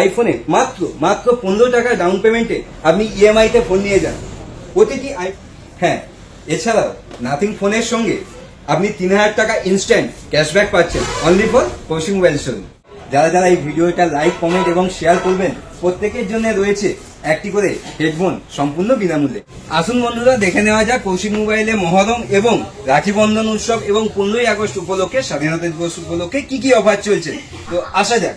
আইফোনে মাত্র মাত্র পনেরো টাকা ডাউন পেমেন্টে আপনি ইএমআই তে ফোন নিয়ে যান। প্রতিটি আই হ্যাঁ এছাড়াও নাথিং ফোনের সঙ্গে আপনি তিন হাজার টাকা ইনস্ট্যান্ট ক্যাশব্যাক পাচ্ছেন। অনলি ফর মোবাইল শোরুম যারা যারা এই ভিডিওটা লাইক কমেন্ট এবং শেয়ার করবেন, প্রত্যেকের জন্য রয়েছে একটি করে হেডফোন সম্পূর্ণ বিনামূল্যে। আসুন বন্ধুরা, দেখে নেওয়া যাক কৌশিক মোবাইলে মহরম এবং রাখি বন্ধন উৎসব এবং পনেরোই আগস্ট উপলক্ষে, স্বাধীনতা দিবস উপলক্ষে কি কি অফার চলছে। তো আসা যাক।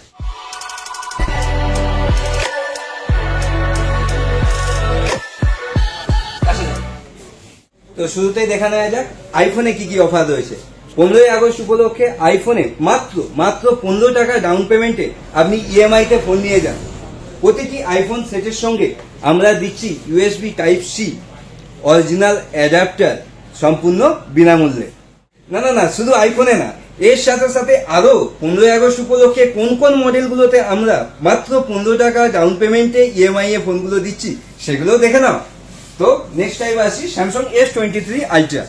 তো শুরুতেই দেখা নেওয়া যাক আইফোনে কি কি অফার রয়েছে। পনেরোই আগস্ট উপলক্ষে আইফোনে মাত্র মাত্র পনেরো টাকা ডাউন পেমেন্টে আপনি ইএমআই তে ফোন নিয়ে যান। প্রতিটি আইফোন সেটের সঙ্গে আমরা দিচ্ছি USB type C original adapter সম্পূর্ণ বিনামূল্যে। না না না, শুধু আইফোনে না, এর সাথে সাথে আরও পনেরোই আগস্ট উপলক্ষে কোন কোন মডেলগুলোতে আমরা মাত্র পনেরো টাকা ডাউন পেমেন্টে ইএমআই এ ফোনগুলো দিচ্ছি সেগুলো দেখে নাও। তো নেক্সট টাইম আসি Samsung S twenty three ultra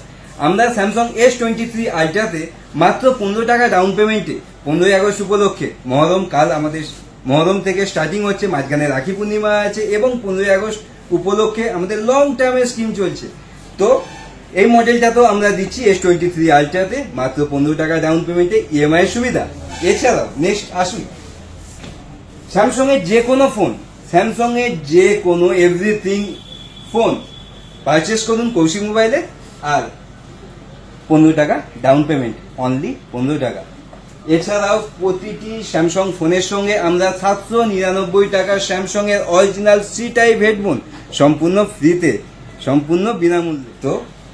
আমরা স্যামসাং এস টোয়েন্টি থ্রি আলট্রাতে মাত্র পনেরো টাকা ডাউন পেমেন্টে পনেরোই আগস্ট উপলক্ষে। মহরম কাল আমাদের, মহরম থেকে স্টার্টিং হচ্ছে, মাঝখানে রাখি পূর্ণিমা আছে এবং পনেরোই আগস্ট উপলক্ষে আমাদের লং টার্মের স্কিম চলছে। তো এই মডেলটা তো আমরা দিচ্ছি এস টোয়েন্টি থ্রি আলট্রাতে মাত্র পনেরো টাকা ডাউন পেমেন্টে ইএমআই সুবিধা। এছাড়াও নেক্সট আসুন। স্যামসং এর যে কোনো ফোন স্যামসং এর যে কোনো এভরিথিং ফোন। পারচেস করুন কৌশিক মোবাইলে আর পনেরো টাকা ডাউন পেমেন্ট অনলি পনেরো টাকা। এছাড়াও প্রতিটি স্যামসং ফোনের সঙ্গে আমরা সাতশো নিরানব্বই টাকা স্যামসং এর অরিজিনাল সি টাইপ হেডফোন সম্পূর্ণ ফ্রিতে সম্পূর্ণ বিনামূল্যে। তো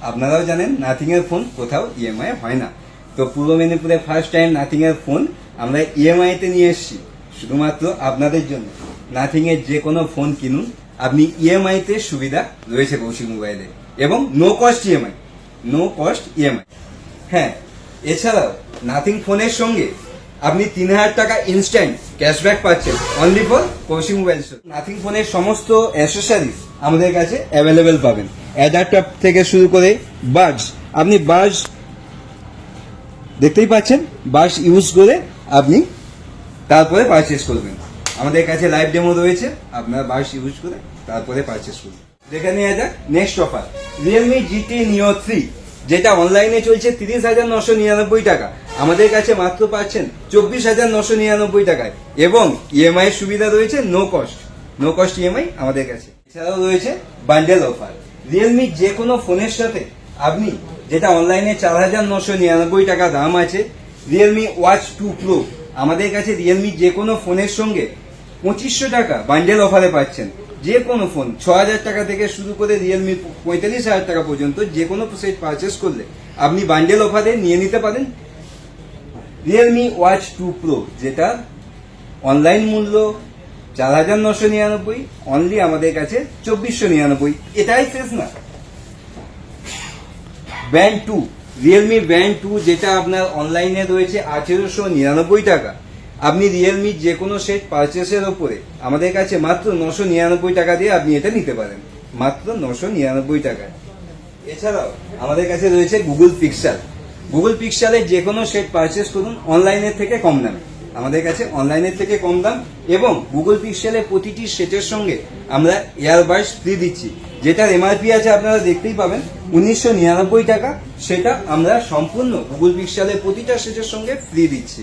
আপনারাও জানেন নাথিং এর ফোন কোথাও ইএমআই হয় না। তো পূর্ব মেদিনীপুরে ফার্স্ট টাইম নাথিং এর ফোন আমরা ইএমআই তে নিয়ে এসেছি। শুধুমাত্র আপনাদের জন্য। নাথিং এর যে কোনো ফোন কিনুন। আপনি ইএমআই তে সুবিধা রয়েছে কৌশিক মোবাইলে এবং no cost EMI no cost EMI হ্যাঁ এছাড়াও নাথিং ফোনের সঙ্গে আপনি তিন হাজার টাকা ইনস্ট্যান্ট ক্যাশব্যাক পাচ্ছেন only for Kaushik mobile Nothing ফোনের সমস্ত অ্যাসেসারিজ আমাদের কাছে অ্যাভেলেবেল পাবেন। অ্যাডাপ্টার থেকে শুরু করে বাজ আপনি বাজ দেখতেই পাচ্ছেন বাস ইউজ করে আপনি তারপরে পারচেস করবেন। আমাদের কাছে লাইভ ডেমো রয়েছে, আপনারা বাস ইউজ করে তারপরে পারচেস করবেন দেখে নেওয়া যাক next offer Realme GT Neo three যেটা অনলাইনে চলছে তিরিশ হাজার নশো নিরানব্বই টাকা। আমাদের কাছে মাত্র পাচ্ছেন চব্বিশ হাজার নশো নিরানব্বই টাকায়। এবং ইএমআই এর সুবিধা রয়েছে no cost no cost EMI আমাদের কাছে। এছাড়াও রয়েছে বান্ডেল অফার রিয়েলমি যে কোনো ফোনের সাথে আপনি, যেটা অনলাইনে চার হাজার নশো নিরানব্বই টাকা দাম আছে রিয়েলমি ওয়াচ টু প্রো আমাদের কাছে রিয়েলমি যে কোনো ফোনের সঙ্গে পঁচিশশো টাকা বান্ডেল অফারে পাচ্ছেন। যে কোনো ফোন ছ হাজার টাকা থেকে শুরু করে রিয়েলমি পঁয়তাল্লিশ হাজার টাকা পর্যন্ত যে কোনো সেট পারচেস করলে আপনি বান্ডেল অফারে নিয়ে নিতে পারেন রিয়েলমি ওয়াচ টু প্রো যেটা অনলাইন মূল্য চার হাজার নশো নিরানব্বই অনলি আমাদের কাছে চব্বিশশো নিরানব্বই। এটাই শেষ না। Band two Realme band two যেটা আপনার অনলাইনে রয়েছে আঠেরোশো নিরানব্বই টাকা। আপনি রিয়েলমি যে কোনো সেট পারচেসের ওপরে আমাদের কাছে মাত্র নশো নিরানব্বই টাকা দিয়ে আপনি এটা নিতে পারেন। মাত্র নশো নিরানব্বই টাকায়। এছাড়াও আমাদের কাছে রয়েছে গুগল পিক্সেল গুগল পিক্সেলের যে কোনো সেট পারচেস করুন অনলাইনের থেকে কম দামে। আমাদের কাছে অনলাইনের থেকে কম দাম এবং গুগল পিক্সেলের প্রতিটি সেটের সঙ্গে আমরা এয়ারবাস ফ্রি দিচ্ছি। যেটার এমআরপি আছে আপনারা দেখতেই পাবেন। উনিশশো নিরানব্বই টাকা সেটা আমরা সম্পূর্ণ গুগল পিক্সেলের প্রতিটা সেটের সঙ্গে ফ্রি দিচ্ছি।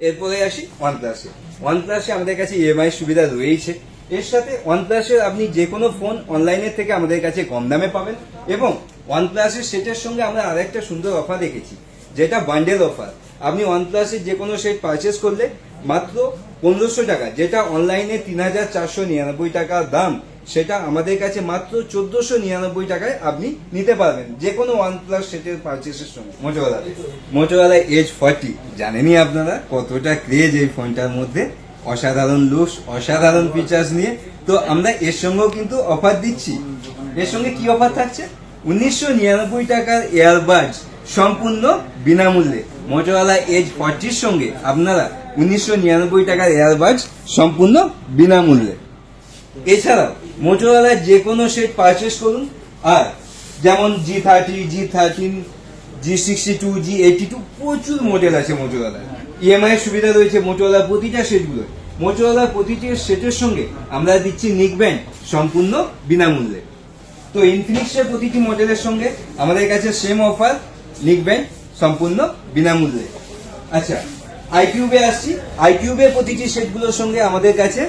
এরপরে আসি? ওয়ান প্লাসে ওয়ান প্লাসে আমাদের কাছে ইএমআই সুবিধা রয়েছে। এর সাথে ওয়ান প্লাসের আপনি যে কোনো ফোন অনলাইনের থেকে আমাদের কাছে কম দামে পাবেন এবং ওয়ান প্লাসের সেটের সঙ্গে আমরা আরেকটা সুন্দর অফার রেখেছি যেটা বান্ডেল অফার আপনি ওয়ান প্লাসের যে কোনো সেট পারচেস করলে মাত্র পনেরোশো টাকা যেটা অনলাইনে তিন হাজার চারশো নিরানব্বই টাকা দাম সেটা আমাদের কাছে মাত্র চোদ্দশো নিরানব্বই টাকায় আপনি নিতে পারবেন। যে কোনো ওয়ান প্লাস সেটের পারচেসের সঙ্গে। মোটোওয়ালা মোটোওয়ালা এজ ফর্টি জানেনই আপনারা কতটা ক্রেজ এই ফোনটার মধ্যে? অসাধারণ লুকস অসাধারণ ফিচার্স নিয়ে। তো আমরা এর সঙ্গেও কিন্তু অফার দিচ্ছি। এর সঙ্গে কি অফার থাকছে? উনিশশো নিরানব্বই টাকার এয়ারবাডস সম্পূর্ণ বিনামূল্যে। মোটোওয়ালা এজ ফর্টির সঙ্গে আপনারা উনিশশো নিরানব্বই টাকার এয়ারবাডস সম্পূর্ণ বিনামূল্যে। এছাড়াও মোটোরোলার যে কোনো সেট পারচেস করুন। আর যেমন G thirty G thirteen G sixty two G eighty two প্রচুর মডেল আছে মোটোরোলার ইএমআই সুবিধা রয়েছে মোটোরোলার প্রতিটা সেটগুলো মোটরওয়ালার প্রতিটি সেটের সঙ্গে আমরা দিচ্ছি নিক ব্যান্ড সম্পূর্ণ বিনামূল্যে। তো ইনফিনিক্সের প্রতিটি মডেলের সঙ্গে আমাদের কাছে সেম অফার নিক ব্যান্ড সম্পূর্ণ বিনামূল্যে। আচ্ছা আইকিউবে আসছি। আইকিউবের প্রতিটি সেটগুলোর সঙ্গে আমাদের কাছে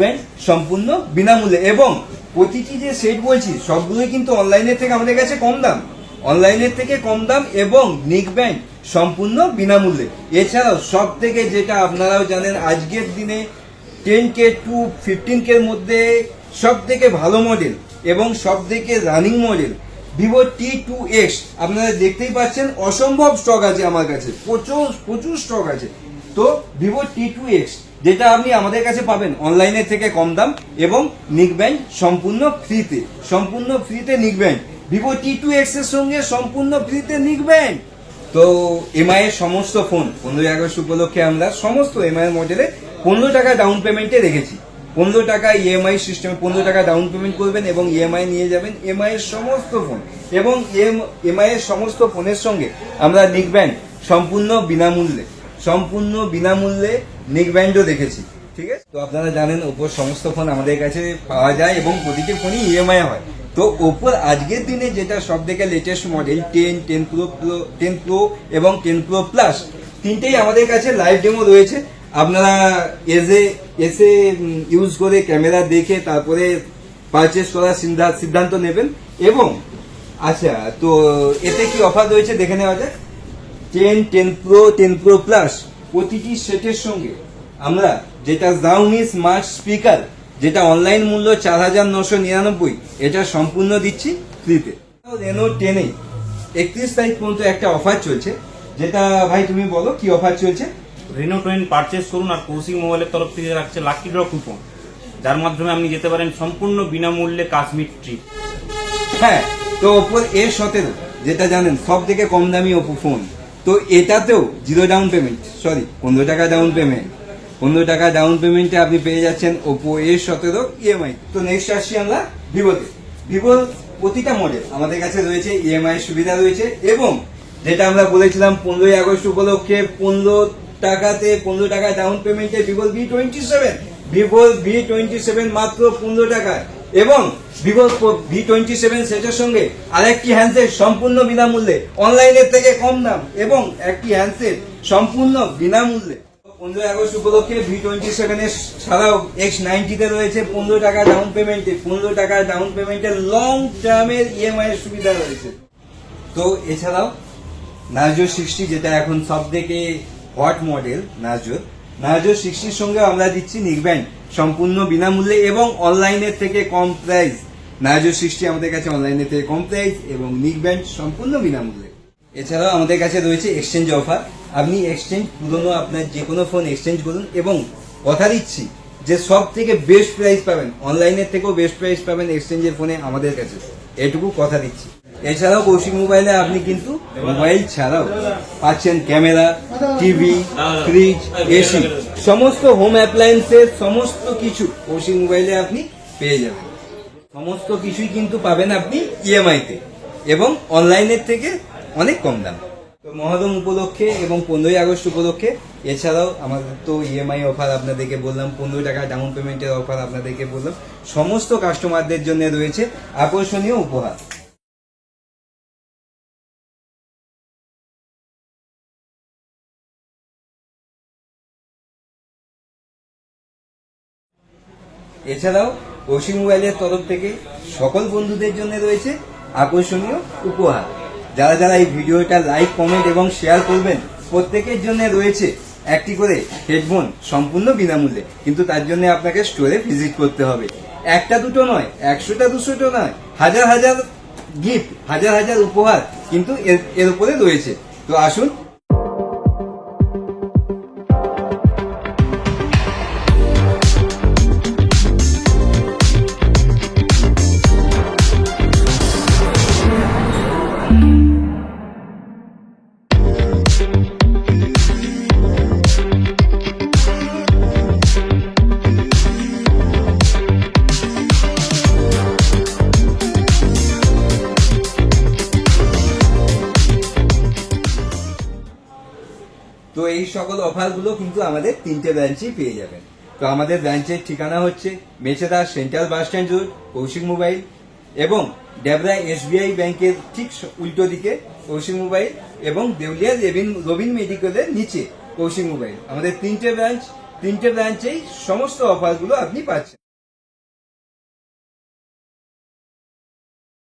ব্যান্ড সম্পূর্ণ বিনামূল্যে। এবং প্রতিটি যে সেট বলছি, সবগুলোই কিন্তু অনলাইনের থেকে আমাদের কাছে কম দাম। অনলাইনের থেকে কম দাম এবং নিক ব্যান্ড সম্পূর্ণ বিনামূল্যে। এছাড়াও সব থেকে যেটা আপনারাও জানেন, আজকের দিনে ten K to fifteen K মধ্যে সব থেকে ভালো মডেল এবং সব থেকে running model Vivo T two X আপনারা দেখতেই পাচ্ছেন, অসম্ভব স্টক আছে আমার কাছে। প্রচুর প্রচুর স্টক আছে। তো ভিভো টি টু এক্স যেটা আপনি আমাদের কাছে পাবেন অনলাইনের থেকে কম দাম এবং নিক ব্যান্ড সম্পূর্ণ ফ্রিতে সম্পূর্ণ ফ্রিতে নিক ভিভো টি টু এক্সের সঙ্গে সম্পূর্ণ ফ্রিতে নিক তো এমআই এর সমস্ত ফোন পনেরোই আগস্ট উপলক্ষে আমরা সমস্ত এমআই এর মডেলে পনেরো টাকা ডাউন পেমেন্টে রেখেছি। পনেরো টাকা ইএমআই সিস্টেমে পনেরো টাকা ডাউন পেমেন্ট করবেন এবং ইএমআই নিয়ে যাবেন এমআই এর সমস্ত ফোন এবং এম এমআই এর সমস্ত ফোনের সঙ্গে আমরা নিক ব্যান্ড সম্পূর্ণ বিনামূল্যে সম্পূর্ণ বিনামূল্যে নিক ব্যান্ডও দেখেছি, ঠিক আছে? তো আপনারা জানেন, ওপোর সমস্ত ফোন আমাদের কাছে পাওয়া যায় এবং প্রতিটি ফোনই ইএমআই হয়। তো ওপোর আজকের দিনে যেটা সব থেকে latest model ten ten pro pro ten pro এবং টেন প্রো প্লাস তিনটেই আমাদের কাছে লাইভ ডেমো রয়েছে। আপনারা এসে এসে ইউজ করে ক্যামেরা দেখে তারপরে পারচেস করার সিদ্ধা- সিদ্ধান্ত নেবেন। এবং আচ্ছা তো এতে কি অফার রয়েছে দেখে নেওয়া যাক। Ten ten pro ten pro plus প্রতিটি সেটের সঙ্গে আমরা যেটা জাউমি স্মার্ট স্পিকার যেটা অনলাইন মূল্য চার হাজার নশো নিরানব্বই এটা সম্পূর্ণ দিচ্ছি ফ্রিতে রেনো টেনে একত্রিশ তারিখ পর্যন্ত একটা অফার চলছে। যেটা ভাই তুমি বলো কি অফার চলছে? রেনো টোয়েন পারচেস করুন আর কৌশিক মোবাইলের তরফ থেকে রাখছে লাকি ড্র কুপন যার মাধ্যমে আপনি যেতে পারেন সম্পূর্ণ বিনামূল্যে কাশ্মীর ট্রিপ হ্যাঁ তো ওপোর এ সতেরো যেটা জানেন সব থেকে কম দামি ওপো ফোন তো এটাতেও জিরো ডাউন পেমেন্ট সরি পনেরো টাকা ডাউন পেমেন্ট পনেরো টাকা ডাউন পেমেন্টে আপনি পেয়ে যাচ্ছেন ওপো এ সতেরো ইএমআই তো নেক্সট আসছি আমরা ভিভোতে ভিভোর প্রতিটা মডেল আমাদের কাছে রয়েছে ইএমআই সুবিধা রয়েছে এবং যেটা আমরা বলেছিলাম পনেরোই আগস্ট উপলক্ষে পনেরো টাকাতে, পনেরো টাকা ডাউন পেমেন্টে Vivo V twenty seven Vivo V twenty seven মাত্র পনেরো টাকায়। এবং ভিভো ভি টোয়েন্টি সেভেন সেটের সঙ্গে আরেকটি হ্যান্ডসেট সম্পূর্ণ বিনামূল্যে অনলাইনের থেকে কম দাম এবং একটি হ্যান্ডসেট সম্পূর্ণ বিনামূল্যে। পনেরোই আগস্ট উপলক্ষে ভি টোয়েন্টি সেভেনের ছাড়াও এক্স নাইনটিতে রয়েছে পনেরো টাকা ডাউন পেমেন্টে পনেরো টাকা ডাউন পেমেন্টে লং টার্মের ইএমআই সুবিধা রয়েছে। তো এছাড়াও নার্জো সিক্সটি যেটা এখন সব থেকে হট মডেল নার্জো নার্জো সিক্সটির সঙ্গে আমরা দিচ্ছি নিকব্যান্ড সম্পূর্ণ বিনামূল্যে এবং অনলাইনের থেকে কম প্রাইস। নার্জো সিক্সটি আমাদের কাছে অনলাইনের থেকে কম প্রাইস এবং নিকব্যান্ড সম্পূর্ণ বিনামূল্যে। এছাড়াও আমাদের কাছে রয়েছে এক্সচেঞ্জ অফার। আপনি এক্সচেঞ্জ পুরনো আপনার যে কোনো ফোন এক্সচেঞ্জ করুন এবং কথা দিচ্ছি যে সব থেকে বেস্ট প্রাইস পাবেন, অনলাইনের থেকেও বেস্ট প্রাইস পাবেন এক্সচেঞ্জের ফোনে আমাদের কাছে। এটুকু কথা দিচ্ছি। এছাড়াও কৌশিক মোবাইলে আপনি কিন্তু মোবাইল ছাড়াও পাচ্ছেন ক্যামেরা, টিভি ফ্রিজ এসি সমস্ত হোম অ্যাপ্লায়েন্সের সমস্ত কিছু কৌশিক মোবাইলে আপনি পেয়ে যাবেন। সমস্ত কিছুই কিন্তু পাবেন আপনি ইএমআই তে এবং অনলাইনের থেকে অনেক কম দাম। তো মহরম উপলক্ষে এবং পনেরোই আগস্ট উপলক্ষে এছাড়াও আমাদের তো ইএমআই অফার আপনাদেরকে বললাম, পনেরো টাকা ডাউন পেমেন্টের অফার আপনাদেরকে বললাম। সমস্ত কাস্টমারদের জন্য রয়েছে আকর্ষণীয় উপহার। এছাড়াও কৌশিক মোবাইলের তরফ থেকে সকল বন্ধুদের জন্য রয়েছে আকর্ষণীয় উপহার। যারা যারা এই ভিডিওটা লাইক, কমেন্ট এবং শেয়ার করবেন, প্রত্যেকের জন্য রয়েছে একটি করে হেডফোন সম্পূর্ণ বিনামূল্যে। কিন্তু তার জন্য আপনাকে স্টোরে ভিজিট করতে হবে। একটা দুটো নয়, একশোটা, দুশোটা নয়, হাজার হাজার গিফট, হাজার হাজার উপহার কিন্তু এর এর উপরে রয়েছে। তো আসুন সকল অফারগুলো কিন্তু আমাদের তিনটে ব্রাঞ্চেই পেয়ে যাবেন। তো আমাদের ব্রাঞ্চের ঠিকানা হচ্ছে Mecheda central bus stand road, Kaushik mobile এবং ডেবরা এসবিআই ব্যাংকের ঠিক উল্টো দিকে কৌশিক মোবাইল এবং দেউলিয়া রবিন রবিন মেডিকেলের নিচে কৌশিক মোবাইল। আমাদের তিনটে ব্রাঞ্চ, তিনটে ব্রাঞ্চেই সমস্ত অফারগুলো আপনি পাচ্ছেন।